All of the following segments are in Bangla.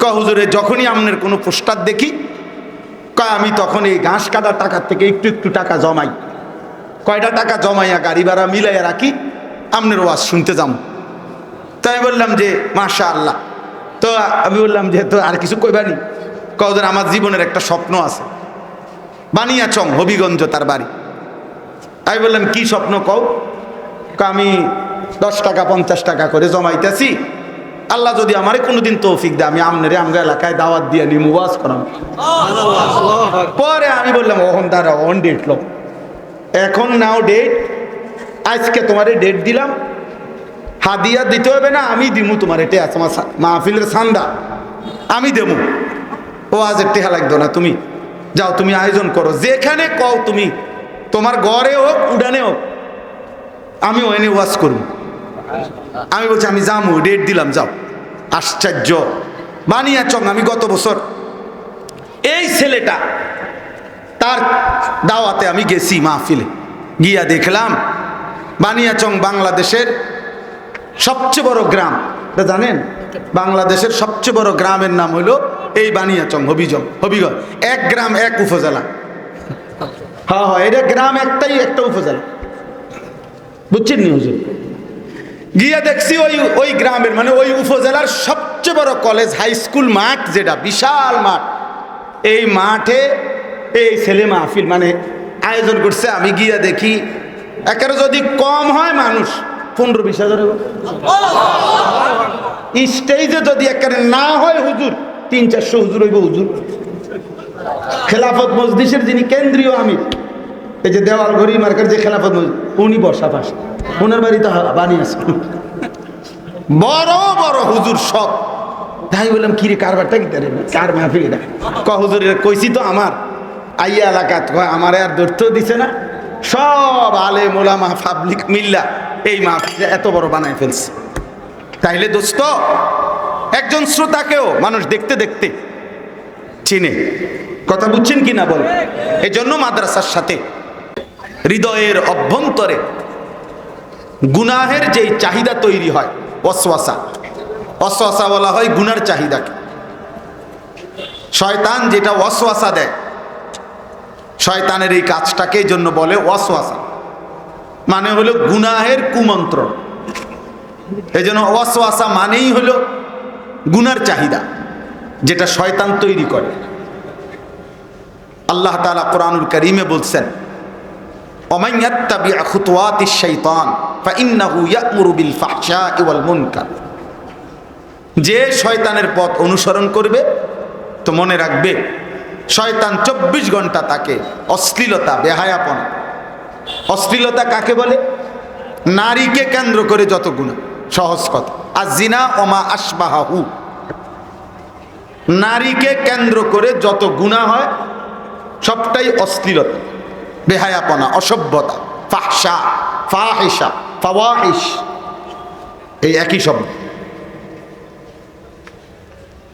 ক, হুজুরে, যখনই আপনার কোনো পোস্টার দেখি কয় আমি তখন এই ঘাস কাটার টাকার থেকে একটু একটু টাকা জমাই। কয়টা টাকা জমাইয়া গাড়ি ভাড়া মিলাইয়া রাখি আপনার ওয়াজ শুনতে যাম। তাই বললাম যে মাশা আল্লাহ তো আমি বললাম যে, তো আর কিছু কইবানি কদিন আমার জীবনের একটা স্বপ্ন আছে। বানিয়া বানিয়াচং, হবিগঞ্জ তার বাড়ি। আমি বললাম, কি স্বপ্ন কও? আমি দশ টাকা, পঞ্চাশ টাকা করে জমাইতেছি। আল্লাহ যদি আমারে কোনোদিন তৌফিক দেয়, আমি আমনেরে আমগা এলাকায় দাওয়াত দিয়ে নিমু, ওয়াজ করাম। পরে আমি বললাম ওহন দাঁড়া ওহন ডেট লো এখন নাও ডেট আজকে তোমারে ডেট দিলাম। হাদিয়া দিতে হবে না, আমি দিমু তোমার এটা আছে আমার মাহফিলের সান্দা। আমি দেবো ও আজ টেহা লাগতো না, তুমি যাও, তুমি আয়োজন করো। যেখানে কও তুমি, তোমার ঘরে হোক, উডানে হোক, আমি ওখানে ওয়াজ করব। আমি বলছি, আমি যাব ডেট দিলাম, যাও। আশ্চর্য। বানিয়া চং আমি গত বছর এই ছেলেটা, তার দাওয়াতে আমি গেছি মাহফিলে। গিয়া দেখলাম বানিয়াচং বাংলাদেশের সবচেয়ে বড় গ্রাম। এটা জানেন? বাংলাদেশের সবচেয়ে বড় গ্রামের নাম হলো এই বানিয়াচং হবিজং হবিগঞ্জ। এক গ্রাম, এক উপজেলা। হ্যাঁ হ্যাঁ এটা গ্রাম একটাই, একটা উপজেলা। বুঝছেন নি হুজুর? গিয়া দেখছি ওই ওই গ্রামের মানে ওই উপজেলার সবচেয়ে বড় কলেজ হাই স্কুল মাঠ যেটা, বিশাল মাঠ। এই মাঠে এই ছেলে মাহফিল মানে আয়োজন করছে, আমি গিয়া দেখি, একেবারে যদি কম হয় মানুষ, পনেরো বিশ হাজার স্টেজে যদি একেবারে না হয় হুজুর, তিন চারশো হুজুর হইব হুজুর। খেলাফত মজলিসের যিনি কেন্দ্রীয় আমির এই যে দেওয়াল ঘড়ি মার্কেট যে খেলাফত উনি বসা পাশে ওনার বাড়িতে বানিয়েছে বড় বড় হুজুর সব তাই বললাম, কিরে, কারবারটা কি তারে? কার মাহফিল ক হুজুর কইছি তো আমার। আইয়া এলাকাত আমার আর ধরতেও দিছে না? সব আলে মোলামা পাবলিক মিল্লা এই মাহফিল এত বড় বানায় ফেলছে। তাইলে দোস্ত, একজন শ্রোতাকেও মানুষ দেখতে দেখতে চিনে। কথা বুঝছেন কি না বল? এই জন্য মাদ্রাসার সাথে হৃদয়ের অভ্যন্তরে গুনাহের যেই চাহিদা তৈরি হয়, অশ্বাসা। অশ্বাসা বলা হয় গুনার চাহিদাকে। শয়তান যেটা অশ্বাসা দেয়, শয়তানের এই কাজটাকে এই জন্য বলে অশ্বাসা। মানে হলো গুনাহের কুমন্ত্রণ। এই জন্য অশ্বাসা মানেই হলো গুনার চাহিদা, যেটা শয়তান তৈরি করে। আল্লাহ তালা কোরআনুল করিমে বলছেন ومن يتبع خطوات الشيطان فإنه يأمر بالفحشاء والمنكر যে শয়তানের পথ অনুসরণ করবে তো মনে রাখবে শয়তান চব্বিশ ঘন্টা তাকে অশ্লীলতা বেহায়াপনা অশ্লীলতা কাকে বলে নারীকে কেন্দ্র করে যত গুণা সহজ কথা আর জিনা ওমা আসবাহু নারীকে কেন্দ্র করে যত গুণা হয় সবটাই অশ্লীলতা বেহায়াপনা, অসভ্যতা, ফাহসা, ফাহিসা, ফাওয়াহিস, এই একই শব্দ।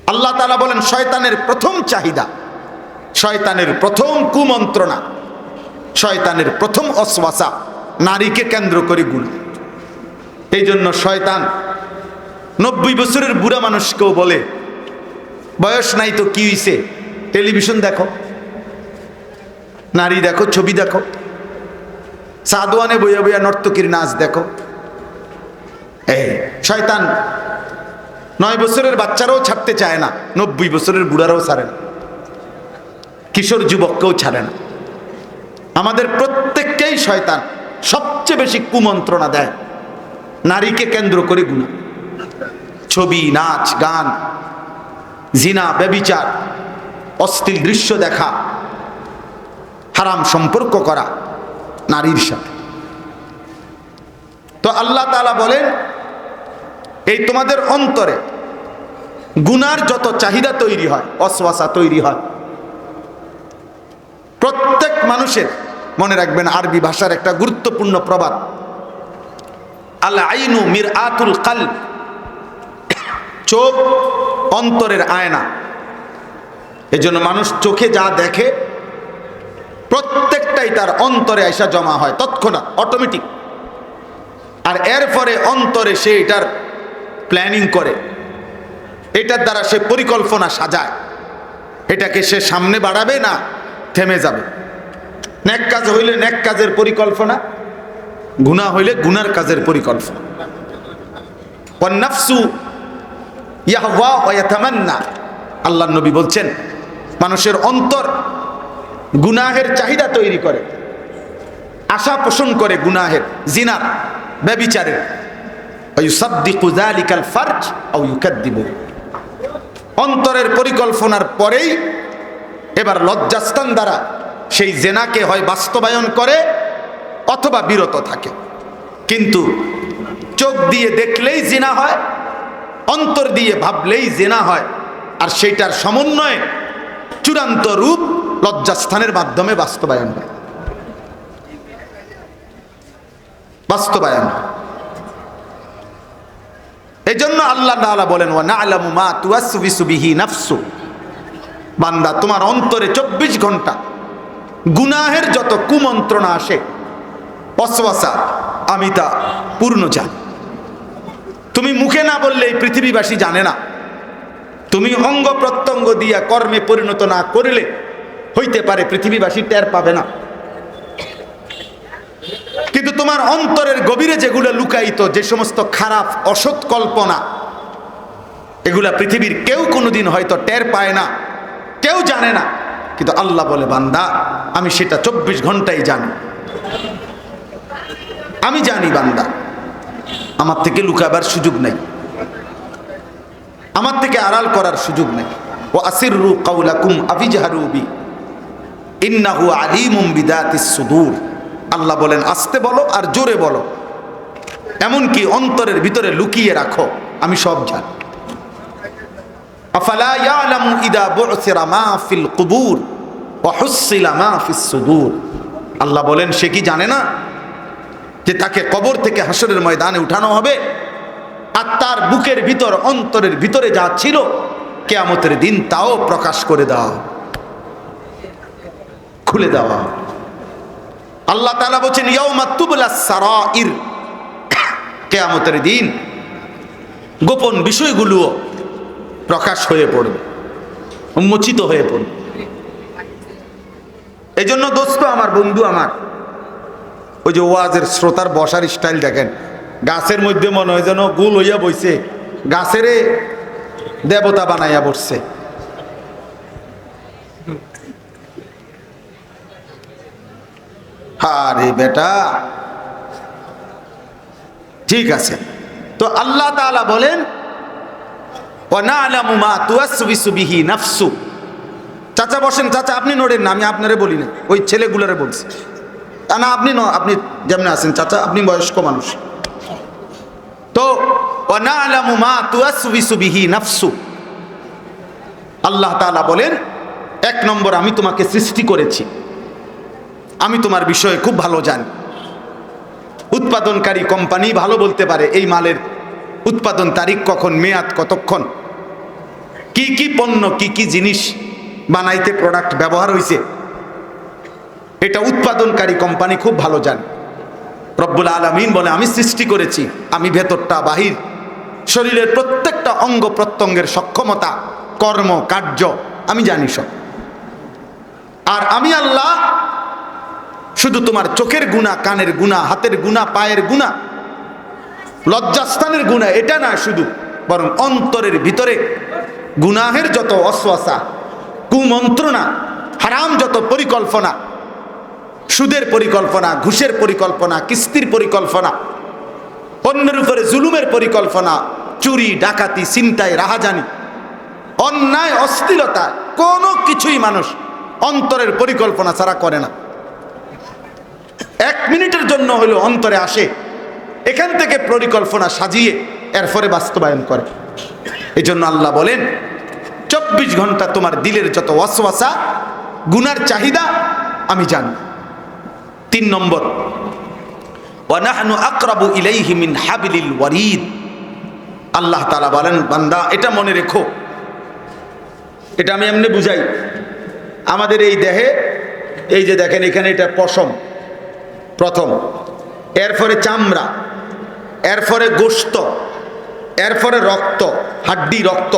আল্লাহ তালা বলেন, শয়তানের প্রথম চাহিদা, শয়তানের প্রথম কুমন্ত্রণা, শয়তানের প্রথম অশ্বাসা, নারীকে কেন্দ্র করে গুণ। এই জন্য শয়তান নব্বই বছরের বুড়া মানুষকেও বলে, বয়স নাই তো কি হইছে? টেলিভিশন দেখো। নারী দেখো, ছবি দেখো। সাদওয়ানে বইয়া বইয়া নর্তকীর নাচ দেখো। এই শয়তান, নয় বছরের বাচ্চারাও ছাড়তে চায় না, নব্বই বছরের বুড়ারাও ছাড়ে না। কিশোর যুবককেও ছাড়ে না। আমাদের প্রত্যেককেই শয়তান সবচেয়ে বেশি কুমন্ত্রণা দেয়। নারীকে কেন্দ্র করে গুণা। ছবি, নাচ, গান, জিনা, ব্যবিচার, অস্থির দৃশ্য দেখা হারাম সম্পর্ক করা নারীর সাথে। তো আল্লাহ তালা বলেন, এই তোমাদের অন্তরে গুনার যত চাহিদা তৈরি হয় অশ্বাসা তৈরি হয়, প্রত্যেক মানুষের মনে রাখবেন আরবি ভাষার একটা গুরুত্বপূর্ণ প্রবাদ। আল আইনু মির আতুল কাল চোখ অন্তরের আয়না। এজন্য মানুষ চোখে যা দেখে প্রত্যেকটাই তার অন্তরে আইসা জমা হয়, তৎক্ষণাৎ অটোমেটিক আর এরপরে অন্তরে সে এটার প্ল্যানিং করে। এটার দ্বারা সে পরিকল্পনা সাজায়। এটাকে সে সামনে বাড়াবে না, থেমে যাবে। ন্যাক কাজ হইলে ন্যাক কাজের পরিকল্পনা, গুণা হইলে গুনার কাজের পরিকল্পনা। আল্লাহ নবী বলছেন, মানুষের অন্তর গুনাহের চাহিদা তৈরি করে। আশা পোষণ করে গুনাহের জিনার ব্যবিচারের। অন্তরের পরিকল্পনার পরেই এবার লজ্জাস্থান দ্বারা সেই জেনাকে হয় বাস্তবায়ন করে অথবা বিরত থাকে। কিন্তু চোখ দিয়ে দেখলেই জেনা হয়, অন্তর দিয়ে ভাবলেই জেনা হয়, আর সেইটার সমন্বয়ে চূড়ান্ত রূপ লজ্জাস্থানের মাধ্যমে বাস্তবায়ন হয় বাস্তবায়ন। এই জন্য আল্লাহ বলেন মা নাফসু। বান্দা, তোমার অন্তরে চব্বিশ ঘণ্টা গুনাহের যত কুমন্ত্রণা আসে অসওয়াসা আমি তা পূর্ণ জানি তুমি মুখে না বললে এই পৃথিবীবাসী জানে না। তুমি অঙ্গ প্রত্যঙ্গ দিয়া কর্মে পরিণত না করিলে হইতে পারে, পৃথিবীবাসী টের পাবে না। কিন্তু তোমার অন্তরের গভীরে যেগুলো লুকায়িত, যে সমস্ত খারাপ, অসৎ কল্পনা, এগুলা পৃথিবীর কেউ কোনোদিন হয়তো টের পায় না, কেউ জানে না। কিন্তু আল্লাহ বলে, বান্দা, আমি সেটা চব্বিশ ঘন্টাই জানি। আমি জানি, বান্দা, আমার থেকে লুকাবার সুযোগ নেই। আমার থেকে আড়াল করার সুযোগ নেই। ও আসিরু কাউলাকুম আফিজাহারুবি ইন্নাহু আলিমুম বিদাতিস সুদূর। আল্লাহ বলেন, আস্তে বলো আর জোরে বলো। এমনকি অন্তরের ভিতরে লুকিয়ে রাখো, আমি সব জানি। আফালা ইয়ালামু ইদা বু'সিরা মা ফিল কুবুর ওয়া হুসিলা মা ফিস সুদূর। আল্লাহ বলেন, সে কি জানে না যে তাকে কবর থেকে হাসরের ময়দানে উঠানো হবে? আর তার বুকের ভিতর, অন্তরের ভিতরে যা ছিল, কেয়ামতের দিন তাও প্রকাশ করে দেওয়া। খুলে দেওয়া। আল্লাহ তালা বলছেন কেয়ামতের দিন গোপন বিষয়গুলো প্রকাশ হয়ে পড়বে, উন্মোচিত হয়ে পড়বে। এই জন্য দোস্ত, আমার বন্ধু আমার, ওই যে ওয়াজের শ্রোতার বসার স্টাইল দেখেন, গাছের মধ্যে মনে হয় যেন গুল হইয়া বইছে, গাছেরে দেবতা বানাইয়া বসছে। আরে বেটা। ঠিক আছে। তো আল্লাহ তাআলা বলেন নাফসু। চাচা বসেন, চাচা আপনি নড়েন না, আমি আপনারে বলি না, ওই ছেলেগুলারে বলছি। তা না, আপনি ন, আপনি যেমন আছেন, চাচা আপনি বয়স্ক মানুষ। তো নাফসু। আল্লাহ তাআলা বলেন, এক নম্বর আমি তোমাকে সৃষ্টি করেছি। আমি তোমার বিষয়ে খুব ভালো জানি। উৎপাদনকারী কোম্পানি ভালো বলতে পারে, এই মালের উৎপাদন তারিখ কখন, মেয়াদ কতক্ষণ? কি কি পণ্য, কি কি জিনিস বানাইতে প্রোডাক্ট ব্যবহার হয়েছে এটা উৎপাদনকারী কোম্পানি খুব ভালো জানে। রব্বুল আলমিন বলে, আমি সৃষ্টি করেছি, আমি ভেতরটা বাহির। শরীরের প্রত্যেকটা অঙ্গ প্রত্যঙ্গের সক্ষমতা, কর্ম, কার্য, আমি জানি সব। আর আমি আল্লাহ শুধু তোমার চোখের গুণা, কানের গুণা, হাতের গুণা, পায়ের গুণা, লজ্জাস্থানের গুণা, এটা না শুধু, বরং অন্তরের ভিতরে গুনাহের যত অশ্বাসা, কুমন্ত্রণা, হারাম যত পরিকল্পনা, সুদের পরিকল্পনা, ঘুষের পরিকল্পনা, কিস্তির পরিকল্পনা, অন্যের উপরে জুলুমের পরিকল্পনা, চুরি, ডাকাতি চিন্তায় রাহাজানি, অন্যায়, অস্থিরতা, কোনো কিছুই মানুষ অন্তরের পরিকল্পনা ছাড়া করে না। এক মিনিটের জন্য হলো অন্তরে আসে। এখান থেকে পরিকল্পনা সাজিয়ে এরপরে বাস্তবায়ন করে। এই জন্য আল্লাহ বলেন, চব্বিশ ঘণ্টা তোমার দিলের যত ওয়াসওয়াসা, গুনার চাহিদা আমি জানি। তিন নম্বর, ওয়ানাহনু আকরাবু ইলাইহি মিন হাবিলিল ওয়ারিদ। আল্লাহ তালা বলেন, বান্দা, এটা মনে রেখো। এটা আমি এমনি বুঝাই। আমাদের এই দেহে, এই যে দেখেন, এখানে এটা পশম। প্রথম। এরপরে চামড়া, এরপরে গোস্ত, এরপরে রক্ত, হাড্ডি রক্ত।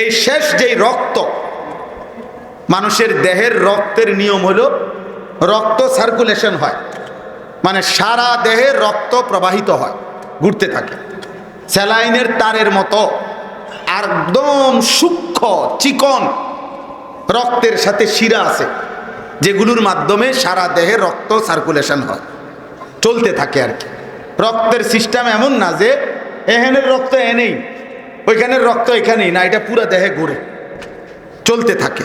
এই শেষ যেই রক্ত, মানুষের দেহের রক্তের নিয়ম হলো রক্ত সার্কুলেশন হয়। মানে সারা দেহে রক্ত প্রবাহিত হয়, ঘুরতে থাকে। স্যালাইনের তারের মতো, একদম সূক্ষ্ম, চিকন রক্তের সাথে শিরা আছে। যেগুলোর মাধ্যমে সারা দেহে রক্ত সার্কুলেশন হয়। চলতে থাকে আর কি। রক্তের সিস্টেম এমন না যে এখানের রক্ত এনেই, ওইখানের রক্ত এখানেই না, এটা পুরো দেহে ঘুরে। চলতে থাকে।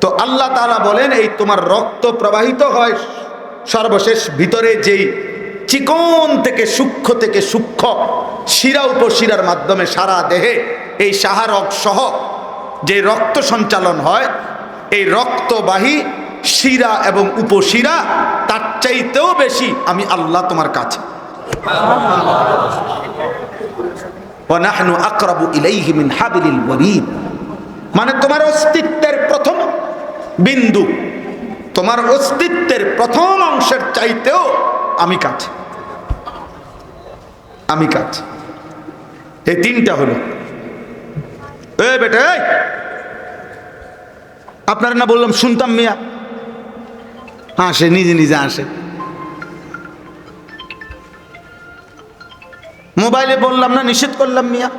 তো আল্লাহ তাআলা বলেন, এই তোমার রক্ত প্রবাহিত হয় সর্বশেষ ভিতরে যেই চিকন থেকে সূক্ষ্ম থেকে সূক্ষ্ম শিরা উপশিরার মাধ্যমে সারা দেহে এই সাহারক সহ যে রক্ত সঞ্চালন হয় এই রক্তবাহী শিরা এবং উপশিরা, তার চাইতেও বেশি আমি আল্লাহ তোমার কাছে। মিন তোমার অস্তিত্বের প্রথম বিন্দু, তোমার অস্তিত্বের প্রথম অংশের চাইতেও আমি কাছে। আমি কাছে। এই তিনটা হলো। এ বেটা আপনারা না বললাম, শুনতাম মিয়া। হাসে নিজে নিজে আসে। মোবাইলে বললাম, না, নিষেধ করলাম মিয়া।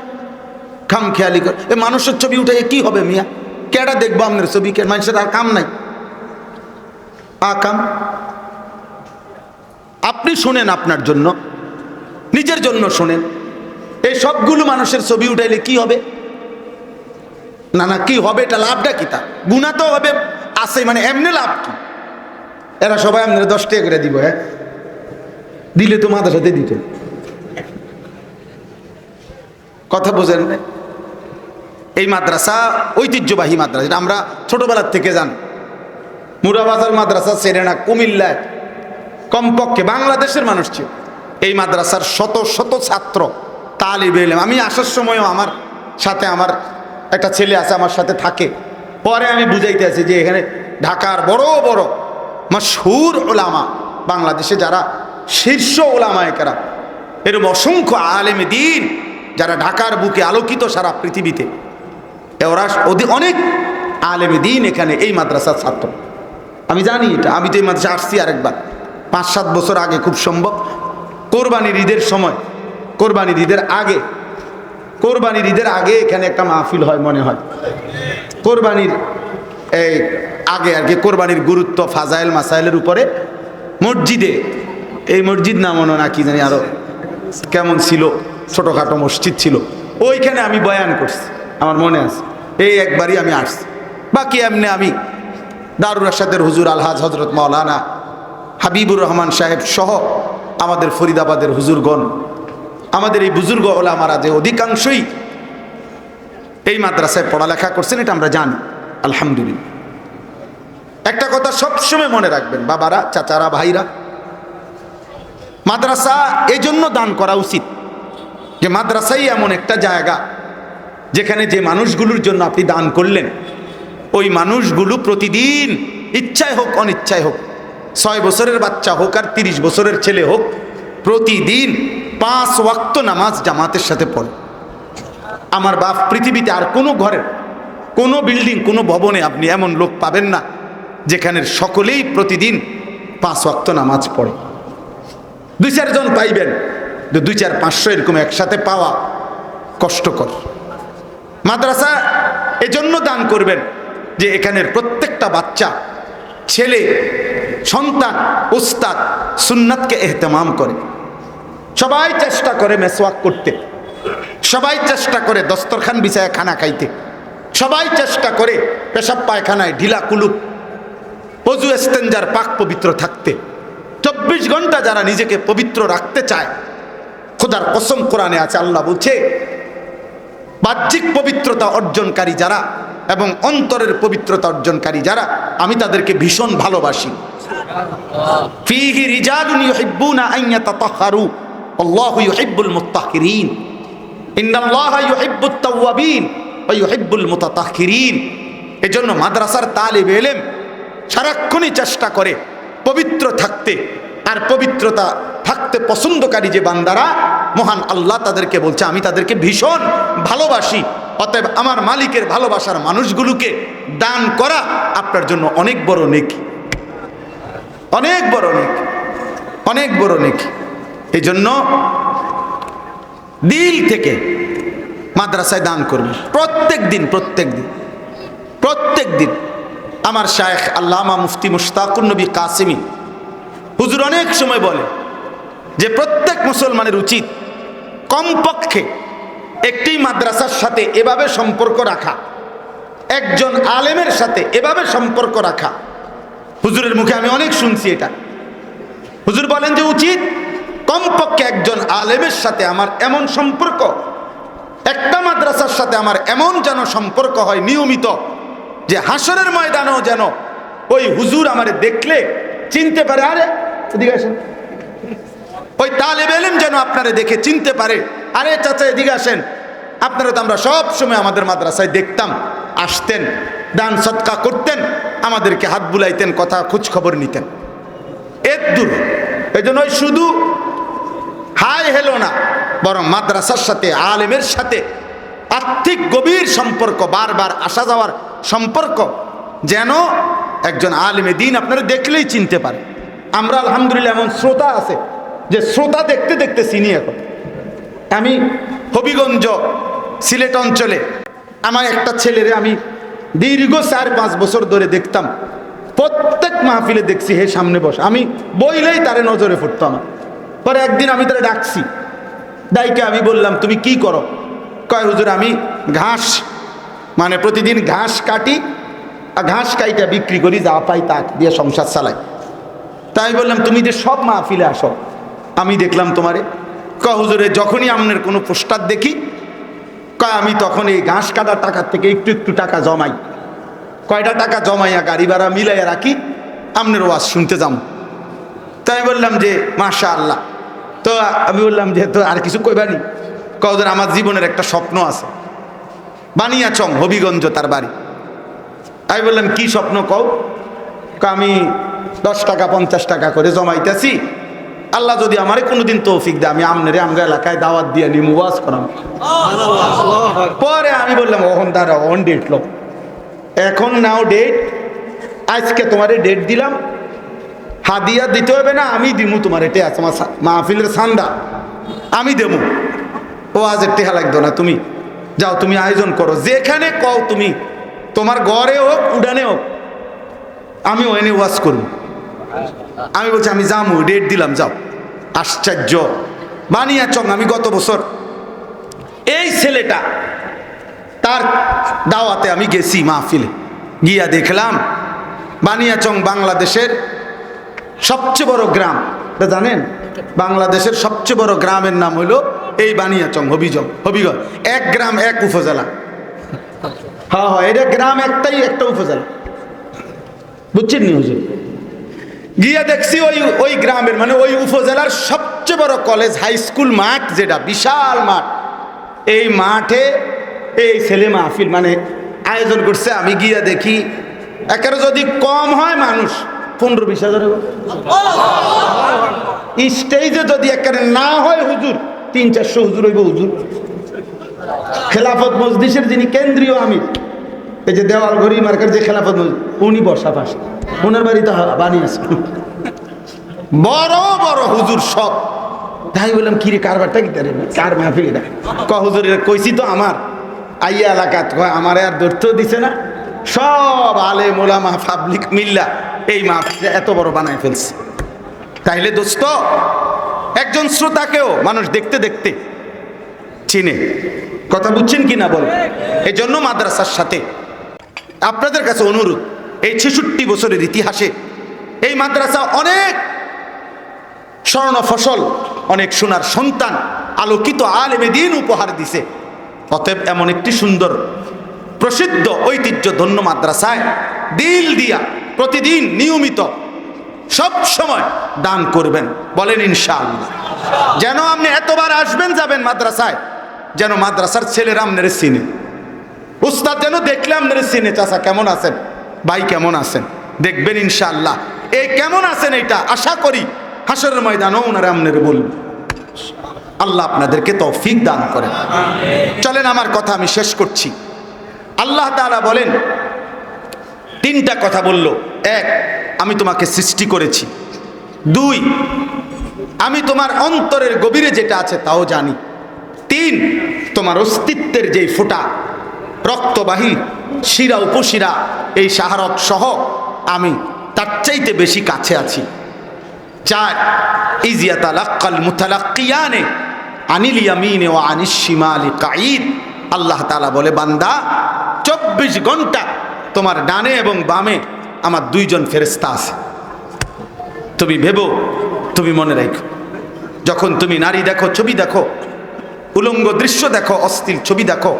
খাম খেয়ালি কর, এ মানুষের ছবি উঠে কি হবে মিয়া? কেডা দেখব আপনার ছবি? কে মানুষের আর কাম নাই। আ কাম। আপনি শুনেন আপনার জন্য, নিজের জন্য শোনেন। এই সবগুলো মানুষের ছবি উঠাইলে কি হবে? না না, কি হবে এটা লাভটা কি তা? গুণা তো হবে, আছে মানে এমনি লাভ কি? এরা সবাই আপনার দশ টাকা করে দিব হ্যাঁ? দিলে তো মাথার সাথে দিত। কথা বোঝেন? এই মাদ্রাসা ঐতিহ্যবাহী মাদ্রাসা, এটা আমরা ছোটবেলার থেকে জান। মুরাবাজার মাদ্রাসা সেরেনা কুমিল্লায়, কমপক্ষে বাংলাদেশের মানুষ ছিল। এই মাদ্রাসার শত শত ছাত্র, তালিব এলেম। আমি আসার সময়ও আমার সাথে আমার একটা ছেলে আছে আমার সাথে থাকে। পরে আমি বুঝাইতে আছি যে এখানে ঢাকার বড় বড় মশহুর ওলামা বাংলাদেশে যারা শীর্ষ ওলামা একেরা এরকম অসংখ্য আলেমে দিন যারা ঢাকার বুকে আলোকিত সারা পৃথিবীতে ওরা অনেক আলেমে দিন এখানে এই মাদ্রাসার ছাত্র। আমি জানি এটা, আমি তো এই মাদ্রাসা আসছি আরেকবার। পাঁচ সাত বছর আগে খুব সম্ভব। কোরবানির ঈদের সময়, কোরবানির ঈদের আগে কোরবানির ঈদের আগে এখানে একটা মাহফিল হয় মনে হয়। কোরবানির এই আগে আর কি কোরবানির গুরুত্ব ফাজাইল মাসাইলের উপরে মসজিদে। এই মসজিদ না মনে না কি জানি আরও কেমন ছিল, ছোটোখাটো মসজিদ ছিল। ওইখানে আমি বয়ান করছি, আমার মনে আছে। এই একবারই আমি আসছি। বাকি এমনি আমি দারুর রাশাদের হুজুর আলহাজ হজরত মাওলানা হাবিবুর রহমান সাহেব সহ আমাদের ফরিদাবাদের হুজুরগণ আমাদের এই বুজুর্গ ওলামারা যে অধিকাংশই এই মাদ্রাসায় পড়ালেখা করছেন, এটা আমরা জানি। আলহামদুলিল্লাহ। একটা কথা সবসময় মনে রাখবেন, বাবারা, চাচারা, ভাইরা, মাদ্রাসা এই জন্য দান করা উচিত যে মাদ্রাসাই এমন একটা জায়গা যেখানে যে মানুষগুলোর জন্য আপনি দান করলেন, ওই মানুষগুলো প্রতিদিন ইচ্ছায় হোক, অনিচ্ছায় হোক, ছয় বছরের বাচ্চা হোক আর তিরিশ বছরের ছেলে হোক, প্রতিদিন পাঁচ ওয়াক্ত নামাজ জামাতের সাথে পড়ে। আমার বাপ পৃথিবীতে আর কোনো ঘরের, কোনো বিল্ডিং, কোনো ভবনে আপনি এমন লোক পাবেন না যেখানের সকলেই প্রতিদিন পাঁচ ওয়াক্ত নামাজ পড়ে। দুই চারজন পাইবেন, তো দুই চার পাঁচশো এরকম একসাথে পাওয়া কষ্টকর। মাদ্রাসা এজন্য দান করবেন যে এখানের প্রত্যেকটা বাচ্চা, ছেলে, সন্তান উস্তাদ সুন্নাতকে এহতেমাম করে। সবাই চেষ্টা করে মেসওয়াক করতে। সবাই চেষ্টা করে দস্তরখান বিছায় খানা খাইতে। সবাই চেষ্টা করে পেশাব পায়খানায় ঢিলা কুলুপ। অজু এস্তেঞ্জার পাক পবিত্র থাকতে। চব্বিশ ঘণ্টা যারা নিজেকে পবিত্র রাখতে চায়, খোদার কসম কোরআনে আছে, আল্লাহ বলছে, বাহ্যিক পবিত্রতা অর্জনকারী যারা এবং অন্তরের পবিত্রতা অর্জনকারী যারা, আমি তাদেরকে ভীষণ ভালোবাসি। ফিহি রিজালুন ইউহিব্বুনা আন ইয়াতাতাহহারু আল্লাহু ইউহিব্বুল মুত্তাহহিরিন ইন্নাল্লাহা ইউহিব্বুত তাওয়াবিন ওয়া ইউহিব্বুল মুতাতাহহিরিন এজন্য মাদ্রাসার তালিব ইলম সারাক্ষণই চেষ্টা করে পবিত্র থাকতে আর পবিত্রতা থাকতে পছন্দকারী যে বান্দারা, মহান আল্লাহ তাদেরকে বলছে, আমি তাদেরকে ভীষণ ভালোবাসি। অতএব আমার মালিকের ভালোবাসার মানুষগুলোকে দান করা আপনার জন্য অনেক বড় নেকি। অনেক বড় নেকি। অনেক বড় নেকি। এই জন্য দিল থেকে মাদ্রাসায় দান করবে। প্রত্যেক দিন প্রত্যেক দিন প্রত্যেক দিন। আমার শায়েখ আল্লামা মুফতি মুশতাকুর নবী কাসিমি হুজুর অনেক সময় বলে যে প্রত্যেক মুসলমানের উচিত কমপক্ষে একটি মাদ্রাসার সাথে এভাবে সম্পর্ক রাখা, একজন আলেমের সাথে এভাবে সম্পর্ক রাখা। হুজুরের মুখে আমি অনেক শুনছি এটা। হুজুর বলেন যে উচিত কমপক্ষে একজন আলেমের সাথে আমার এমন সম্পর্ক, একটা মাদ্রাসার সাথে আমার এমন যেন সম্পর্ক হয় নিয়মিত, যে হাসরের ময়দানেও যেন ওই হুজুর আমারে দেখলে চিনতে পারে। আরে আসেন। ওই তালেব এলেম যেন আপনারে দেখে চিনতে পারে। আরে, চাচা, এদিকে আসেন। আপনারা তো আমরা সব সময় আমাদের মাদ্রাসায় দেখতাম, আসতেন, দান সৎকা করতেন, আমাদেরকে হাত বুলাইতেন, কথা খোঁজ খবর নিতেন। এর দূর। এই জন্য শুধু হাই হেলো না। বরং মাদ্রাসার সাথে, আলেমের সাথে আর্থিক গভীর সম্পর্ক, বারবার আসা যাওয়ার সম্পর্ক যেন একজন আলেমে দিন আপনারা দেখলেই চিনতে পারে। আমরা আলহামদুলিল্লাহ এমন শ্রোতা আছে, যে শ্রোতা দেখতে দেখতে চিনি এখন। আমি হবিগঞ্জ সিলেট অঞ্চলে আমার একটা ছেলেরে আমি দীর্ঘ চার পাঁচ বছর ধরে দেখতাম। প্রত্যেক মাহফিলে দেখছি, হে সামনে বস। আমি বইলেই তারে নজরে পড়তো আমার। পরে একদিন আমি তারে ডাকছি। ডাইকে আমি বললাম, তুমি কি করো? কয়, হুজুর, আমি ঘাস মানে প্রতিদিন ঘাস কাটি আর ঘাস কাইটা বিক্রি করি, যা পাই তা দিয়ে সংসার চালাই। তাই বললাম, তুমি যে সব মাহফিলে আসো, আমি দেখলাম তোমারে। ক হুজুরে যখনই আপনার কোনো পোস্টার দেখি, কয়, আমি তখন এই ঘাস কাটার টাকার থেকে একটু একটু টাকা জমাই। কয়টা টাকা জমাইয়া গাড়ি ভাড়া মিলাইয়া রাখি আপনার ওয়াজ শুনতে যাম। তাই বললাম যে মাশা আল্লাহ তো আমি বললাম যে, তো আর কিছু কইবানি কদের আমার জীবনের একটা স্বপ্ন আছে। বানিয়াচং, হবিগঞ্জ, তার বাড়ি। আমি বললাম, কি স্বপ্ন কও? আমি দশ টাকা, পঞ্চাশ টাকা করে জমাইতেছি। আল্লাহ যদি আমারে কোনোদিন তৌফিক দেয়, আমি আমনেরে আমগা এলাকায় দাওয়াত দিয়ে নিম, ওয়াজ করাম। পরে আমি বললাম ওহন দাঁড়া অন ডেট লোক এখন নাও ডেট আজকে তোমারে ডেট দিলাম। হাদিয়া দিতে হবে না, আমি দিমু তোমার এটা আছে, আমার মাহফিলের সান্দা। আমি দেবো ও, আজ টেহা লাগতো না, তুমি যাও, তুমি আয়োজন করো। যেখানে কও তুমি, তোমার ঘরে হোক, উডানে হোক, আমি ওখানে ওয়াজ করব। আমি বলছি, আমি যামু ডেট দিলাম, যাও। আশ্চর্য। বানিয়া চং আমি গত বছর এই ছেলেটা, তার দাওয়াতে আমি গেছি মাহফিলে। গিয়া দেখলাম, বানিয়াচং বাংলাদেশের সবচেয়ে বড় গ্রাম। এটা জানেন? বাংলাদেশের সবচেয়ে বড় গ্রামের নাম হলো এই বানিয়াচং হবিজং হবিগঞ্জ। এক গ্রাম, এক উপজেলা। হ্যাঁ হ্যাঁ এটা গ্রাম একটাই, একটা উপজেলা। বুঝছেন নি হুজুর? গিয়া দেখছি ওই ওই গ্রামের মানে ওই উপজেলার সবচেয়ে বড় কলেজ হাই স্কুল মাঠ যেটা, বিশাল মাঠ। এই মাঠে এই ছেলে মাহফিল মানে আয়োজন করছে। আমি গিয়া দেখি, একেবারে যদি কম হয় মানুষ পনেরো বিশ হাজার। স্টেজে যদি একেবারে না হয় হুজুর, তিন চারশো হুজুর হইব হুজুর। খেলাফত মজলিসের যিনি কেন্দ্রীয় আমির, এই যে দেওয়াল ঘড়ি মার্কেট যে খেলাফত মসজিদ উনি বসা পাশে। ওনার বাড়িতে বানিয়েছে বড় বড় হুজুর সব। তাই বললাম, কিরে, কারবারটা কি তারে? কার মাহফিল ক হুজুর এটা কইছি তো আমার। আইয়া এলাকাত, কয়, আমার আর ধরতেও দিছে না। সব আলে মোলামা পাবলিক মিল্লা এই মাহফিল এত বড় বানায় ফেলছে। তাইলে দোস্ত, একজন শ্রোতাকেও মানুষ দেখতে দেখতে চিনে। কথা বুঝছেন কি না বল? এই জন্য মাদ্রাসার সাথে। আপনাদের কাছে অনুরোধ, এই ছেষট্টি বছরের ইতিহাসে এই মাদ্রাসা অনেক স্বর্ণ ফসল, অনেক সোনার সন্তান আলোকিত আলেমে দিন উপহার দিছে। অতএব এমন একটি সুন্দর প্রসিদ্ধ ঐতিহ্য ধন্য মাদ্রাসায় দিল দিয়া প্রতিদিন নিয়মিত সব সময় দান করবেন, বলেন ইনশাআল্লাহ। যেন আপনি এতবার আসবেন, যাবেন মাদ্রাসায়, যেন মাদ্রাসার ছেলেরা আপনার চিনে। উস্তাদ যেন দেখলে আপনার চিনে চাষা কেমন আছেন? ভাই, কেমন আছেন? দেখবেন ইনশাআল্লাহ। এই কেমন আছেন এটা আশা করি হাসরের ময়দানও ওনারা আপনার বলবেন আল্লাহ আপনাদেরকে তৌফিক দান করেন। চলেন, আমার কথা আমি শেষ করছি। আল্লাহ তাআলা বলেন, তিনটা কথা বলল। এক, আমি তোমাকে সৃষ্টি করেছি। দুই, আমি তোমার অন্তরের গভীরে যেটা আছে তাও জানি। তিন, তোমার অস্তিত্বের যেই ফোটা, রক্তবাহী, শিরা, উপশিরা, এই সাহারক সহ আমি তার চাইতে বেশি কাছে আছি। চার ইজিয়াতালাক্কাল মুতালাক্কিয়ানে আনিল ইয়ামিনে ও আনিস শিমালি কাঈদ। আল্লাহ তাআলা বলে, বান্দা, চব্বিশ ঘণ্টা তোমার ডানে এবং বামে আমার দুইজন ফেরেস্তা আছে। তুমি ভেবো, তুমি মনে রাখো। যখন তুমি নারী দেখো, ছবি দেখো, উলঙ্গ দৃশ্য দেখো অস্থির ছবি দেখো,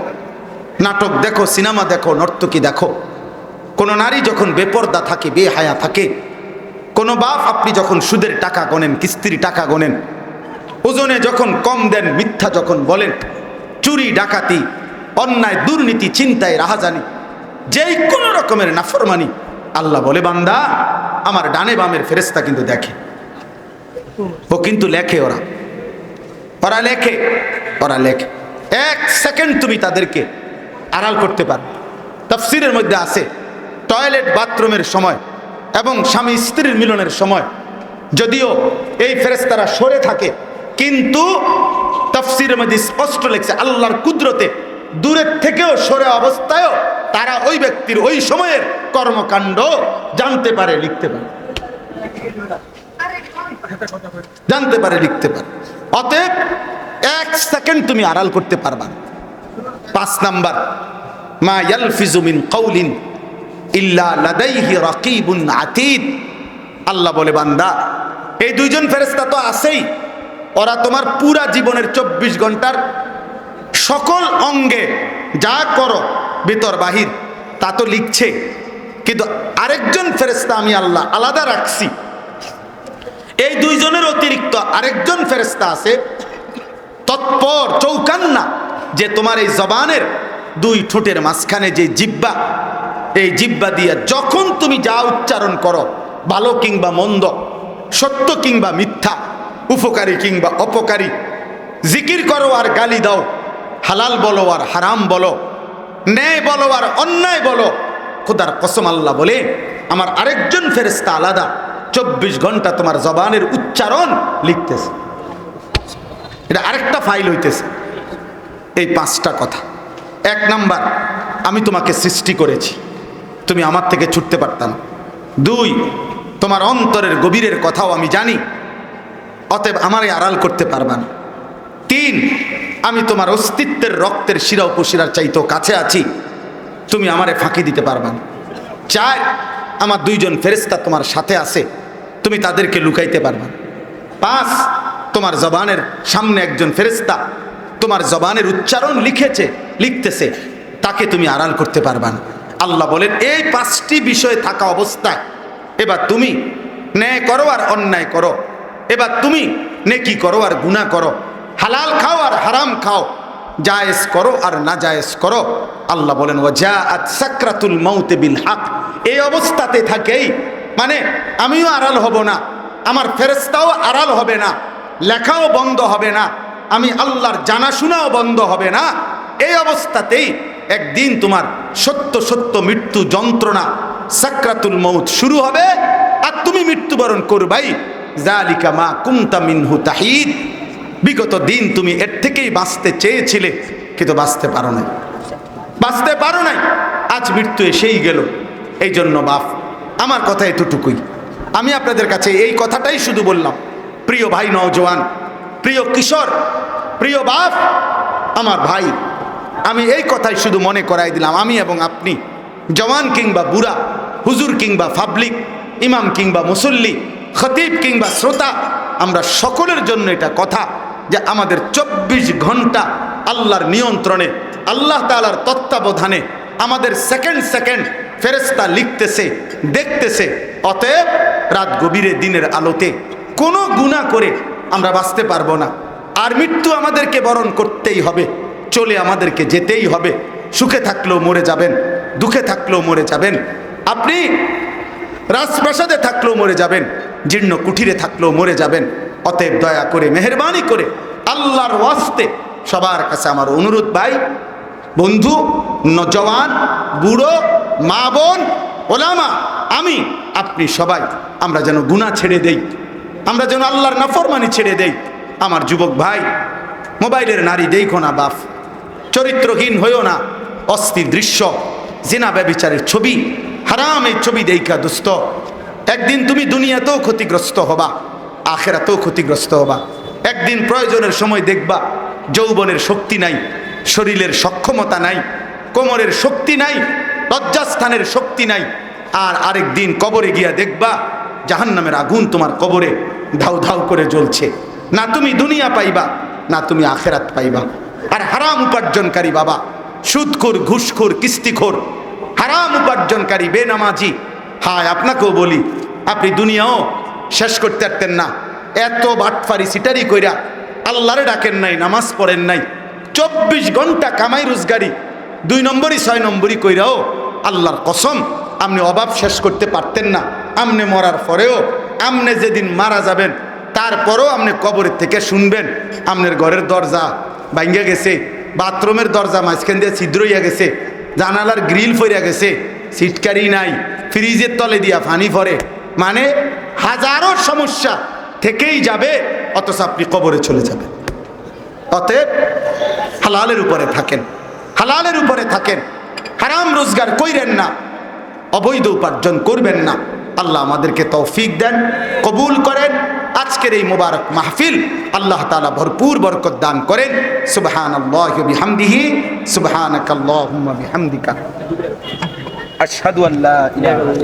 নাটক দেখো, সিনেমা দেখো, নর্তকী দেখো, কোনো নারী যখন বেপর্দা থাকে, বেহায়া থাকে, কোনো বাপ আপনি যখন সুদের টাকা গনেন, কিস্তির টাকা গনেন, ওজনে যখন কম দেন, মিথ্যা যখন বলেন চুরি, ডাকাতি, অন্যায়, দুর্নীতি চিন্তায় রাহাজানি, যেই কোনো রকমের নাফরমানি, আল্লাহ বলে, বান্দা, আমার ডানে বামের ফেরেস্তা কিন্তু দেখে। ও কিন্তু লেখে ওরা। ওরা লেখে ওরা লেখে। এক সেকেন্ড তুমি তাদেরকে আড়াল করতে পারবে তফসিরের মধ্যে আছে, টয়লেট, বাথরুমের সময় এবং স্বামী স্ত্রীর মিলনের সময়। যদিও এই ফেরেস্তারা সরে থাকে, কিন্তু তফসিরের মধ্যে স্পষ্ট লেগছে আল্লাহর কুদরতে দূরের থেকেও সরে অবস্থায়ও তারা ওই ব্যক্তির ওই সময়ের কর্মকাণ্ড জানতে পারে, লিখতে পারে। জানতে পারে, লিখতে পারে। অতএব এক সেকেন্ড তুমি আড়াল করতে পারবা পাঁচ নাম্বার, মা ইয়ালফিজু মিন কওলিন ইল্লা লাদাইহি রাকিবুন আতীদ আল্লাহ বলে, বান্দা, এই দুইজন ফেরেশতা তো আছেই। ওরা তোমার পুরা জীবনের চব্বিশ ঘণ্টার সকল অঙ্গে যা করো, ভিতর, বাহির, তা তো লিখছে। কিন্তু আরেকজন ফেরেশতা আমি আল্লাহ আলাদা রাখছি। এই দুইজনের অতিরিক্ত আরেকজন ফেরেস্তা আছে। তৎপর চৌকান্না, যে তোমার এই জবানের দুই ঠোঁটের মাঝখানে যে জিব্বা, এই জিব্বা দিয়ে যখন তুমি যা উচ্চারণ করো, ভালো কিংবা মন্দ, সত্য কিংবা মিথ্যা উপকারী কিংবা অপকারী। জিকির করো আর গালি দাও। হালাল বলো আর হারাম বলো। ন্যায় বলো আর অন্যায় বলো। খোদার কসম আল্লাহ বলে, আমার আরেকজন ফেরেস্তা আলাদা। চব্বিশ ঘণ্টা তোমার জবানের উচ্চারণ লিখতেছে। এটা আরেকটা ফাইল হইতেছে। এই পাঁচটা কথা। এক নাম্বার, আমি তোমাকে সৃষ্টি করেছি। তুমি আমার থেকে ছুটতে পারতাম। দুই, তোমার অন্তরের গভীরের কথাও আমি জানি। অতএব আমারে আড়াল করতে পারবা না। তিন, আমি তোমার অস্তিত্বের রক্তের শিরা উপশিরার চাইতেও কাছে আছি। তুমি আমারে ফাঁকি দিতে পারবা না। চার, আমার দুইজন ফেরেস্তা তোমার সাথে আছে। তুমি তাদেরকে লুকাইতে পারবা পাঁচ, তোমার জবানের সামনে একজন ফেরেস্তা তোমার জবানের উচ্চারণ লিখেছে, লিখতেছে। তাকে তুমি আড়াল করতে পারবা না। আল্লাহ বলেন, এই পাঁচটি বিষয়ে থাকা অবস্থায় এবার তুমি ন্যায় করো আর অন্যায় করো। এবার তুমি নেকি করো আর গুণা করো। হালাল খাও আর হারাম খাও। জায়েজ করো আর না জায়েজ করো। আল্লাহ বলেন ও যা আজ সাকরাতুল মৌতে বিল হাক এই অবস্থাতে থাকেই। মানে আমিও আড়াল হব না, আমার ফেরেস্তাও আড়াল হবে না, লেখাও বন্ধ হবে না, আমি আল্লাহর জানাশোনাও বন্ধ হবে না। এই অবস্থাতেই একদিন তোমার সত্য সত্য মৃত্যু যন্ত্রণা সাকরাতুল মৌত শুরু হবে, আর তুমি মৃত্যুবরণ করবাই। মা কুমতা মিনহু তাহিদ। বিগত দিন তুমি এর থেকেই বাঁচতে চেয়েছিলে, কিন্তু বাঁচতে পারো নাই। বাঁচতে পারো নাই, আজ মৃত্যু এসেই গেল। এই জন্য বাপ, আমার কথা এতটুকুই। আমি আপনাদের কাছে এই কথাটাই শুধু বললাম। প্রিয় ভাই নওজোয়ান, প্রিয় কিশোর, প্রিয় বাপ, আমার ভাই, আমি এই কথাই শুধু মনে করাই দিলাম। আমি এবং আপনি, জওয়ান কিংবা বুড়া, হুজুর কিংবা পাবলিক ইমাম কিংবা মুসল্লি খতিব কিংবা শ্রোতা, আমরা সকলের জন্য এটা কথা যে আমাদের চব্বিশ ঘণ্টা আল্লাহর নিয়ন্ত্রণে, আল্লাহ তালার তত্ত্বাবধানে আমাদের সেকেন্ড সেকেন্ড ফেরেস্তা লিখতেছে, দেখতেছে। অতএব রাত গভীরে দিনের আলোতে কোনো গুণা করে আমরা বাঁচতে পারব না। আর মৃত্যু আমাদেরকে বরণ করতেই হবে, চলে আমাদেরকে যেতেই হবে। সুখে থাকলেও মরে যাবেন, দুঃখে থাকলেও মরে যাবেন। আপনি রাজপ্রাসাদে থাকলেও মরে যাবেন জীর্ণ কুঠিরে থাকলেও মরে যাবেন। অতএব দয়া করে, মেহরবানি করে আল্লাহর ওয়াস্তে সবার কাছে আমার অনুরোধ ভাই, বন্ধু নজওয়ান বুড়ো, মা বোন, ওলামা, আমি, আপনি সবাই, আমরা যেন গুণা ছেড়ে দেই, আমরা যেন আল্লাহর নাফরমানি ছেড়ে দেই। আমার যুবক ভাই, মোবাইলের নারী দেখো না বাপ, চরিত্রহীন হইও না, অস্থির দৃশ্য, জিনা ব্যবিচারের ছবি হারাম এই ছবি দেখা দুস্থ একদিন তুমি দুনিয়াতেও ক্ষতিগ্রস্ত হবা, আখেরাতেও ক্ষতিগ্রস্ত হবা। একদিন প্রয়োজনের সময় দেখবা, যৌবনের শক্তি নাই, শরীরের সক্ষমতা নাই, কোমরের শক্তি নাই, লজ্জাস্থানের শক্তি নাই। আর আরেক দিন কবরে গিয়া দেখবা, জাহান্নামের আগুন তোমার কবরে ধাউ ধাউ করে জ্বলছে। না তুমি দুনিয়া পাইবা, না তুমি আখেরাত পাইবা। আর হারাম উপার্জনকারী বাবা, সুদখোর, ঘুষখোর, কিস্তিখোর, হারাম উপার্জনকারী বেনামাজি হায়, আপনাকেও বলি, আপনি দুনিয়াও শেষ করতে পারতেন না। এত বাটফারি সিটারি কইরা আল্লাহরে ডাকেন নাই, নামাজ পড়েন নাই। চব্বিশ ঘণ্টা কামাই রোজগারি, দুই নম্বরই, ছয় নম্বরই কইরাও আল্লাহর কসম, আপনি অভাব শেষ করতে পারতেন না। আপনি মরার পরেও, আপনি যেদিন মারা যাবেন, তারপরও আপনি কবরের থেকে শুনবেন, আপনার ঘরের দরজা ভাঙ্গে গেছে, বাথরুমের দরজা মাঝখান দিয়ে ছিদ্র হইয়া গেছে, জানালার গ্রিল ফইরা গেছে সিটকারি নাই, ফ্রিজের তলে দিয়া ফানি পরে মানে হাজারো সমস্যা থেকেই যাবে, অথচ আপনি কবরে চলে যাবেন। অতএব হালালের উপরে থাকেন, হালালের উপরে থাকেন। হারাম রোজগার কইরেন না, অবৈধ উপার্জন করবেন না। আল্লাহ আমাদেরকে তৌফিক দেন, কবুল করেন। আজকের এই মোবারক মাহফিল আল্লাহ তালা ভরপুর বরকত দান করেন। সুবহান আল্লাহ বিহামদিহি সুবহানাক আল্লাহুম্মা বিহামদিকা। আশহাদু আল্লাহ ইলাহা